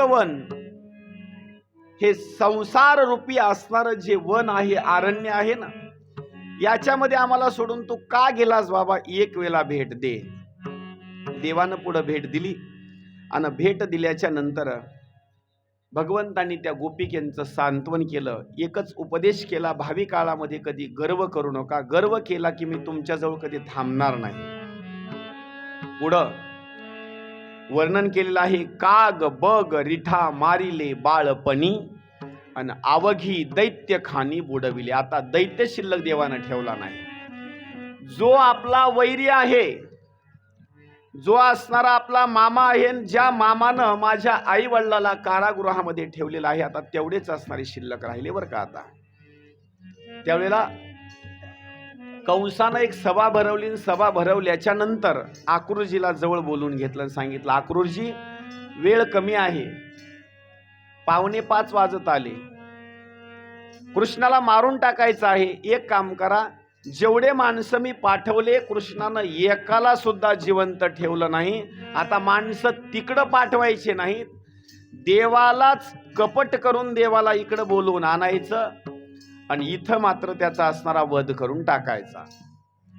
One हे संसार रूपी असणारं जे वन आहे आरण्य आहे ना याच्यामध्ये आम्हाला सोडून तू का गेलास बाबा? एक वेळा भेट दे. देवानं पुढं भेट दिली आणि भेट दिल्याच्या नंतर भगवंतांनी त्या गोपिकेंचं सांत्वन केलं. एकच उपदेश केला भावी काळामध्ये कधी गर्व करू नका. गर्व केला की मी तुमच्याजवळ कधी थांबणार नाही. पुढं वर्णन केलेलं आहे काग बग रिठा मारिले बाळपणी आणि आवघी दैत्य खानी बुडविले. आता दैत्य शिल्लक देवानं ठेवला नाही. जो आपला वैरी आहे जो असणारा आपला मामा आहे आणि ज्या मामानं माझ्या आई वडिलाला कारागृहामध्ये ठेवलेला आहे आता तेवढेच असणारे शिल्लक राहिले बरं का आता. त्यावेळेला कंसानं एक सभा भरवली आणि सभा भरवल्याच्या नंतर आक्रूरजीला जवळ बोलून घेतलं आणि सांगितलं आक्रूरजी वेळ कमी आहे. पावणे पाच वाजत आले. कृष्णाला मारून टाकायचं आहे. एक काम करा. जेवढे माणसं मी पाठवले कृष्णानं एकाला सुद्धा जिवंत ठेवलं नाही. आता माणसं तिकडं पाठवायचे नाहीत. देवालाच कपट करून देवाला इकडं बोलवून आणायचं. आणि इथं मात्र त्याचा असणारा वध करून टाकायचा.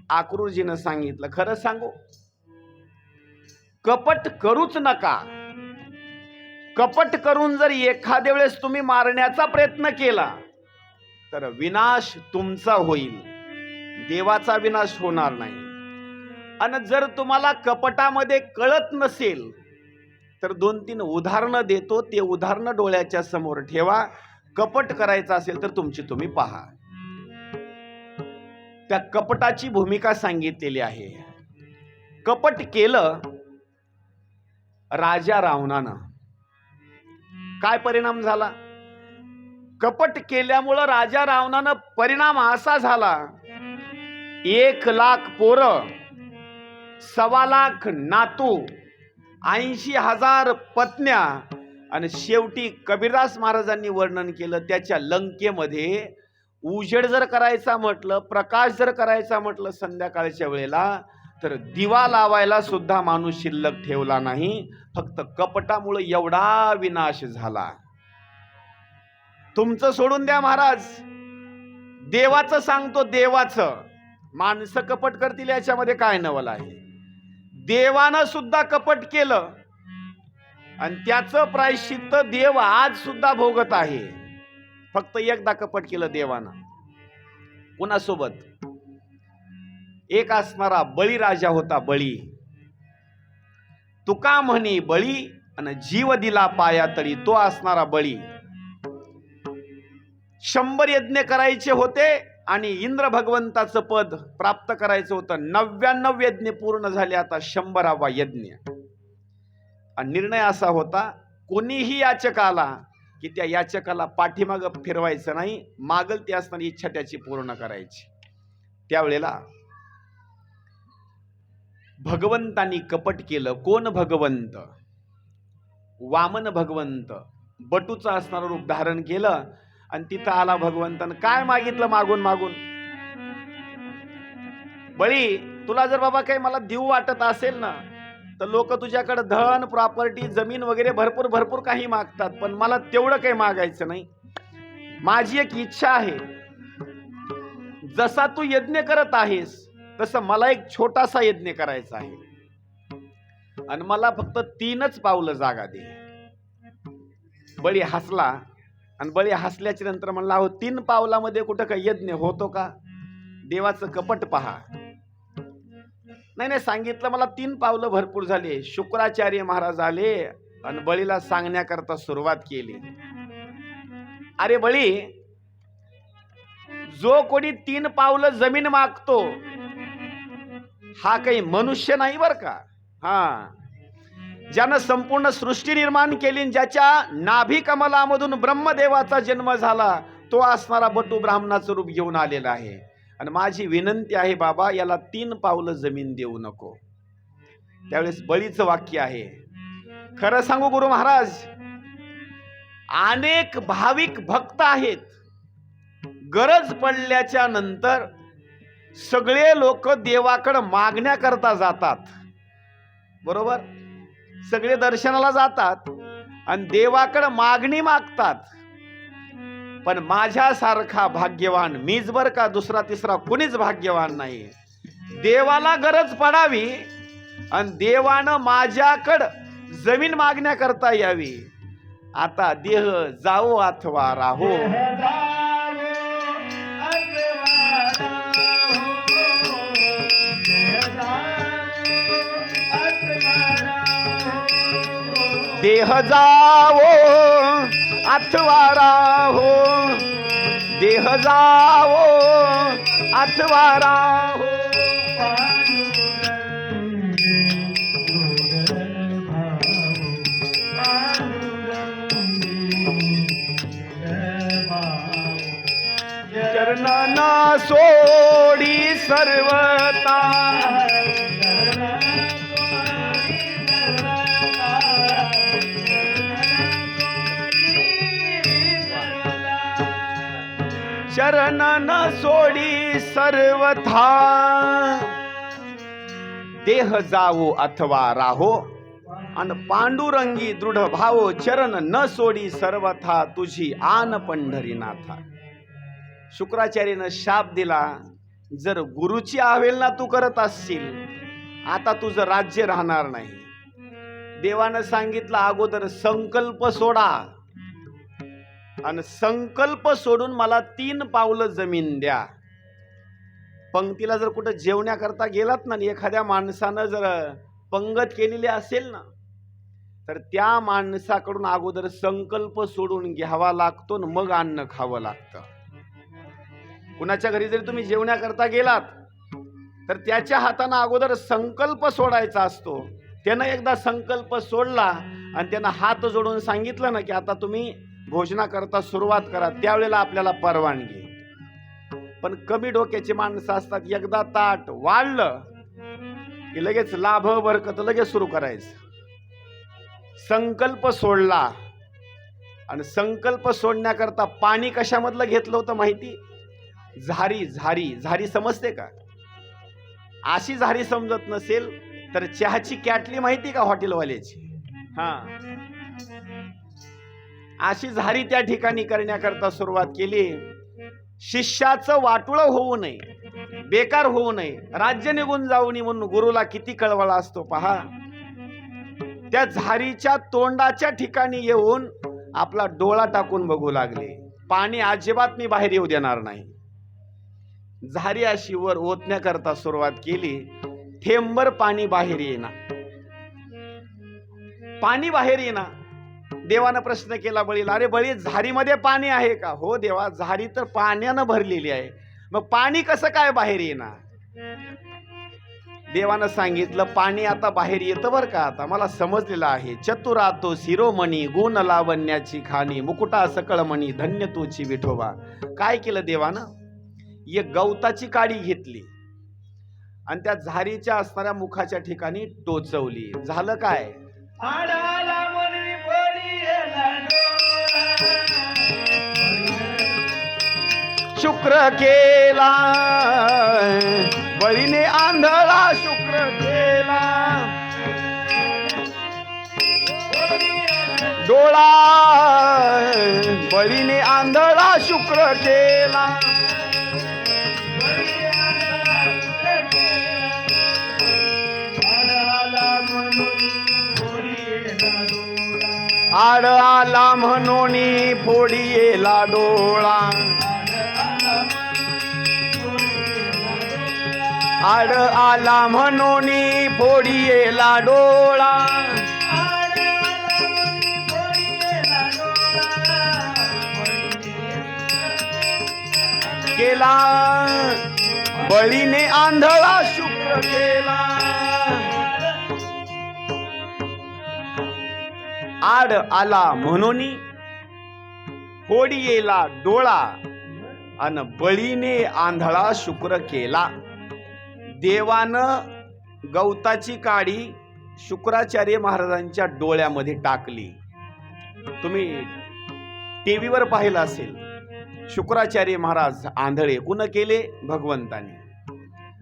आक्रूरजीनं सांगितलं खरं सांगू? कपट करूच नका. कपट करून जर एखाद्या वेळेस तुम्ही मारण्याचा प्रयत्न केला तर विनाश तुमचा होईल. देवाचा विनाश होणार नाही. आणि जर तुम्हाला कपटामध्ये कळत नसेल तर दोन तीन उदाहरणं देतो. ते उदाहरणं डोळ्याच्या समोर ठेवा. कपट करायचं असेल तर तुमची तुम्ही पहा. त्या कपटाची भूमिका सांगितलेली आहे. कपट केलं राजा रावणानं. काय परिणाम झाला? कपट केल्यामुळं राजा रावणानं परिणाम असा झाला एक लाख पोरं सव्वा लाख नातू ऐंशी हजार पत्न्या आणि शेवटी कबीरदास महाराजांनी वर्णन केलं त्याच्या लंकेमध्ये उजेड जर करायचा म्हटलं प्रकाश जर करायचा म्हटलं संध्याकाळच्या वेळेला तर दिवा लावायला सुद्धा माणूस शिल्लक ठेवला नाही. फक्त कपटामुळे एवढा विनाश झाला. तुमचं सोडून द्या महाराज. देवाचं सांगतो देवाचं. माणसं कपट करतील याच्यामध्ये काय नवल आहे? देवानं सुद्धा कपट केलं. आणि त्याचं प्रायश्चित्त देव आज सुद्धा भोगत आहे. फक्त एकदा कपट केलं देवानं. कुणासोबत? एक असणारा बळीराजा होता बळी. तुका म्हणे बळी आणि जीव दिला पाया तरी तो असणारा बळी. शंभर यज्ञ करायचे होते आणि इंद्र भगवंताचं पद प्राप्त करायचं होतं. नव्याण्णव यज्ञ पूर्ण झाले आता शंभरावा यज्ञ. आणि निर्णय असा होता कोणीही याचक आला की त्या याचकाला पाठीमाग फिरवायचं नाही मागल ती असणारी इच्छा त्याची पूर्ण करायची. त्यावेळेला भगवंतानी कपट केलं. कोण भगवंत? वामन भगवंत. बटूचं असणारं रूप धारण केलं आणि तिथं आला भगवंतानं. काय मागितलं मागून मागून? बळी तुला जर बाबा काही मला देऊ वाटत असेल ना तर लोक तुझ्याकडे धन प्रॉपर्टी जमीन वगैरे भरपूर भरपूर काही मागतात पण मला तेवढं काही मागायचं नाही. माझी एक इच्छा आहे. जसा तू यज्ञ करत आहेस तसं मला एक छोटासा यज्ञ करायचा आहे. आणि मला फक्त तीनच पावलं जागा दे. बळी हसला आणि बळी हसल्याच्या नंतर म्हणला अहो तीन पावलामध्ये कुठं काही यज्ञ होतो का? देवाचं कपट पहा. नाही नाही सांगितलं मला तीन पावलं भरपूर झाले. शुक्राचार्य महाराज आले आणि बळीला सांगण्याकरता सुरुवात केली. अरे बळी जो कोणी तीन पावलं जमीन मागतो हा काही मनुष्य नाही बर का? हा. ज्यानं संपूर्ण सृष्टी निर्माण केली ज्याच्या नाभी कमलामधून ब्रह्मदेवाचा जन्म झाला तो असणारा बटू ब्राह्मणाचं रूप घेऊन आलेला आहे. आणि माझी विनंती आहे बाबा याला तीन पावलं जमीन देऊ नको. त्यावेळेस बळीचं वाक्य आहे खरं सांगू गुरु महाराज अनेक भाविक भक्त आहेत. गरज पडल्याच्या नंतर सगळे लोक देवाकडं मागण्याकरता जातात. बरोबर? सगळे दर्शनाला जातात आणि देवाकडं मागणी मागतात. पण माझ्यासारखा भाग्यवान मीच बर का दुसरा तिसरा कुणीच भाग्यवान नाही. देवाला गरज पडावी आणि देवानं माझ्याकडं जमीन मागण्या करता यावी. आता देह जाओ अथवा राहो. देह जावो. अथवारा हो देह जावो अथवारा हो. चरणना सोडी सर्वता. शरण सोडी सर्वथा. देह जावो अथवा राहो अन पांडुरंगी दृढ भावो चरण न सोडी सर्वथा तुझी आन पंढरीनाथा. शुक्राचार्यानं शाप दिला जर गुरुची आवेलना तू करत असशील आता तुझं राज्य राहणार नाही. देवानं सांगितलं अगोदर संकल्प सोडा. आणि संकल्प सोडून मला तीन पावलं जमीन द्या. पंक्तीला जर कुठं जेवण्याकरता गेलात ना आणि एखाद्या माणसानं जर पंगत केलेली असेल ना तर त्या माणसाकडून अगोदर संकल्प सोडून घ्यावा लागतो आणि मग अन्न खावं लागतं. कुणाच्या घरी जरी तुम्ही जेवण्याकरता गेलात तर त्याच्या हातानं अगोदर संकल्प सोडायचा असतो. त्यानं एकदा संकल्प सोडला आणि त्यानं हात जोडून सांगितलं ना की आता तुम्ही भोजनाकरता सुरुवात करा. त्यावेळेला आपल्याला परवानगी. पण कमी डोक्याची माणसं असतात. एकदा ताट वाढलं की लगेच लाभ बरकत लगेच सुरू करायचं. संकल्प सोडला आणि संकल्प सोडण्याकरता पाणी कशामधलं घेतलं होतं माहिती? झारी झारी. झारी समजते का? अशी झारी समजत नसेल तर चहाची कॅटली माहिती का हॉटेलवाल्याची हा. अशी झारी त्या ठिकाणी करण्याकरता सुरुवात केली. शिष्याचं वाटुळं होऊ नये बेकार होऊ नये राज्य निघून जाऊ नये म्हणून गुरुला किती कळवळा असतो पहा. त्या झारीच्या तोंडाच्या ठिकाणी येऊन आपला डोळा टाकून बघू लागले. पाणी अजिबात मी बाहेर येऊ देणार नाही. झारी अशी वर ओतण्याकरता सुरुवात केली. थेंबर पाणी बाहेर येईना. पाणी बाहेर येईना. देवानं प्रश्न केला बळीला अरे बळी झारीमध्ये पाणी आहे का? हो देवा झारी तर पाण्यानं भरलेली आहे. मग पाणी कसं काय बाहेर येणार? देवानं सांगितलं पाणी आता बाहेर येतं बरं का आता. मला समजलेलं आहे. चतुरा तो शिरोमणी गुण लावण्याची खाणी मुकुटा सकळमणी धन्य तोची विठोबा. काय केलं देवानं? एक गवताची काडी घेतली आणि त्या झारीच्या असणाऱ्या मुखाच्या ठिकाणी टोचवली. झालं काय? शुक्र केला बळीने आंधळा शुक्र केला. डोळा बळीने आंधळा शुक्र केला. आड आला म्हणून फोडीला डोळा. आड आला म्हणून फोडीला डोळा. केला. बळीने आंधळा शुक्र केला. आड आला म्हणून फोडी डोळा अन बळीने आंधळा शुक्र केला. देवानं गवताची काडी शुक्राचार्य महाराजांच्या डोळ्यामध्ये टाकली. तुम्ही टीव्हीवर पाहिलं असेल शुक्राचार्य महाराज आंधळे कुण केले? भगवंताने.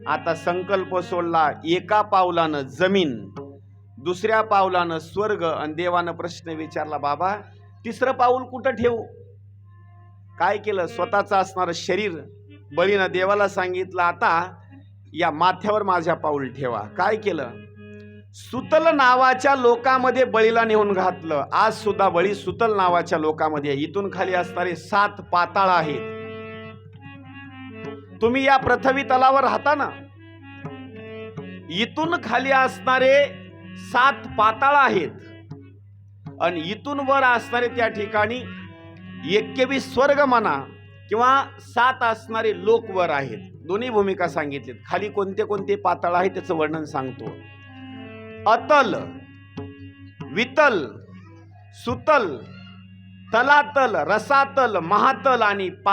आता संकल्प सोडला एका पावलानं जमीन. दुसऱ्या पावलानं स्वर्ग आणि देवानं प्रश्न विचारला बाबा तिसरं पाऊल कुठं ठेवू? काय केलं? स्वतःचं असणारं शरीर बळीनं देवाला सांगितलं आता या माथ्यावर माझ्या पाऊल ठेवा. काय केलं? सुतल नावाच्या लोकामध्ये बळीला नेऊन घातलं. आज सुद्धा बळी सुतल नावाच्या लोकामध्ये आहे. इथून खाली असणारे सात पाताळ आहेत. तुम्ही या पृथ्वी तलावर राहता ना? इथून खाली असणारे सात पाताळ आहेत. आणि इथून वर असणारे त्या ठिकाणी एक्केवीस स्वर्ग म्हणा किंवा सात असणारे लोक वर आहेत. दोन्ही भूमिका सांगितलीत. खाली कोणते कोणते पाताळ आहे त्याचं वर्णन सांगतो. अतल वितल सुतल तलातल रसातल महातल आणि पा